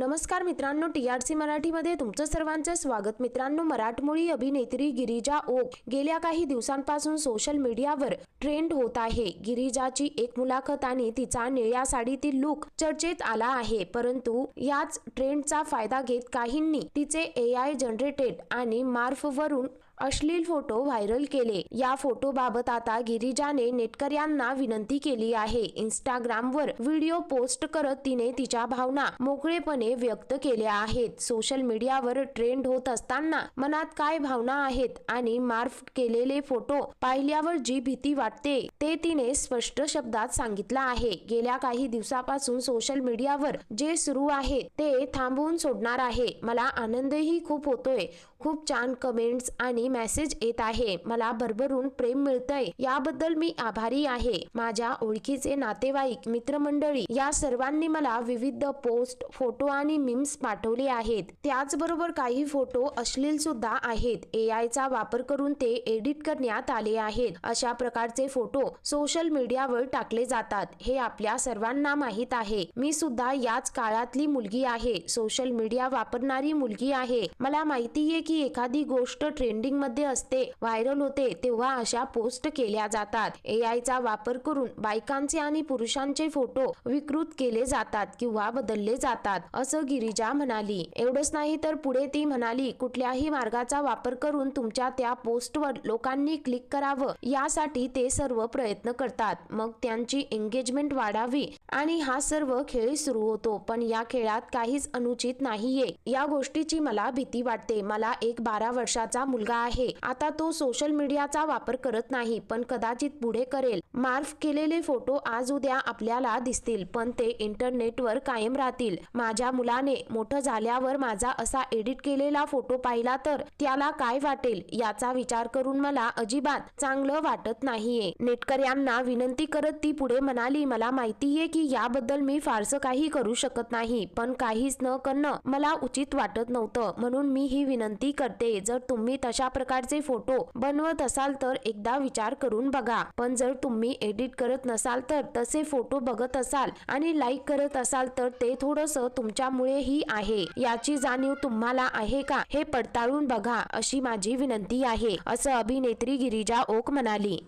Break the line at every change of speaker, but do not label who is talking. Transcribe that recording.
नमस्कार मित्रांनो T R C मराठीमध्ये तुमचं सर्वांचं स्वागत. मित्रांनो मराठमोळी अभिनेत्री गिरिजा ओक गेल्या काही दिवसांपासून सोशल मीडियावर ट्रेंड होत आहे. गिरिजाची एक मुलाखत आणि तिचा निळ्या साडीतील लुक चर्चेत आला आहे. परंतु याच ट्रेंडचा फायदा घेत काहींनी तिचे ए आय जनरेटेड आणि मार्फवरून अश्लील फोटो व्हायरल केले. या फोटोबाबत आता गिरिजाने नेटकऱ्यांना विनंती केली आहे. इंस्टाग्रामवर व्हिडिओ पोस्ट करत तिने तिच्या भावना मोकळेपणे व्यक्त केले आहेत. सोशल मीडियावर ट्रेंड होत असताना मनात काय भावना आहेत आणि मार्फ केलेले फोटो पाहिल्यावर जी भीती वाटते ते तिने स्पष्ट शब्दात सांगितलं आहे. गेल्या काही दिवसापासून सोशल मीडियावर जे सुरू आहे ते थांबवून सोडणार आहे. मला आनंदही खूप होतोय. खूप छान कमेंट्स आणि मेसेज येत आहे. मला भरभरून प्रेम मिळतंय. याबद्दल मी आभारी आहे. माझ्या ओळखीचे नातेवाईक मित्रमंडळी या सर्वांनी मला विविध पोस्ट फोटो आणि मीम्स पाठवले आहेत. त्याचबरोबर काही फोटो अश्लील सुद्धा आहेत. ए आय चा वापर करून ते एडिट करण्यात आले आहेत. अशा प्रकारचे फोटो सोशल मीडियावर टाकले जातात. हे आपल्या सर्वांना माहीत आहे. मी सुद्धा याच काळातली मुलगी आहे. सोशल मीडिया वापरणारी मुलगी आहे. मला माहितीये की एखादी गोष्ट ट्रेंडिंगमध्ये असते व्हायरल होते तेव्हा अशा पोस्ट केल्या जातात. ए आय चा वापर करून बायकांचे आणि पुरुषांचे फोटो विकृत केले जातात किंवा बदलले जातात. असं गिरिजा म्हणाली. एवढंच नाही तर पुढे ती म्हणाली कुठल्याही मार्गाचा वापर करून तुमच्या त्या पोस्टवर लोकांनी क्लिक करावं. यासाठी ते सर्व प्रयत्न करतात. मग त्यांची एंगेजमेंट वाढावी आणि हा सर्व खेळ सुरू होतो. पण या खेळात काहीच अनुचित नाहीये. या गोष्टीची मला भीती वाटते. मला एक बारा वर्षाचा मुलगा आहे. आता तो सोशल मीडियाचा वापर करत नाही पण कदाचित पुढे करेल. मार्फ केलेले फोटो आज उद्या आपल्याला दिसतील पण ते इंटरनेटवर कायम राहतील. माझ्या मुलाने मोठं झाल्यावर माझा असा एडिट केलेला फोटो पाहिला तर त्याला काय वाटेल याचा विचार करून मला अजिबात चांगलं वाटत नाहीये. नेटकऱ्यांना विनंती करत ती पुढे म्हणाली मला माहितीये की याबद्दल मी फारसं काही करू शकत नाही पण काहीच न करणं मला उचित वाटत नव्हतं. म्हणून मी ही विनंती करते जर तुम्ही तशा प्रकारचे फोटो बनवत असाल तर एकदा विचार करून बघा. पण जर तुम्ही एडिट करत नसाल तर तसे फोटो बघत असाल आणि लाईक करत असाल तर ते थोडस ही आहे. याची जाणीव तुम्हाला आहे का? हे पडताळून बघा अशी माझी विनंती आहे असं अभिनेत्री गिरिजा ओक म्हणाली.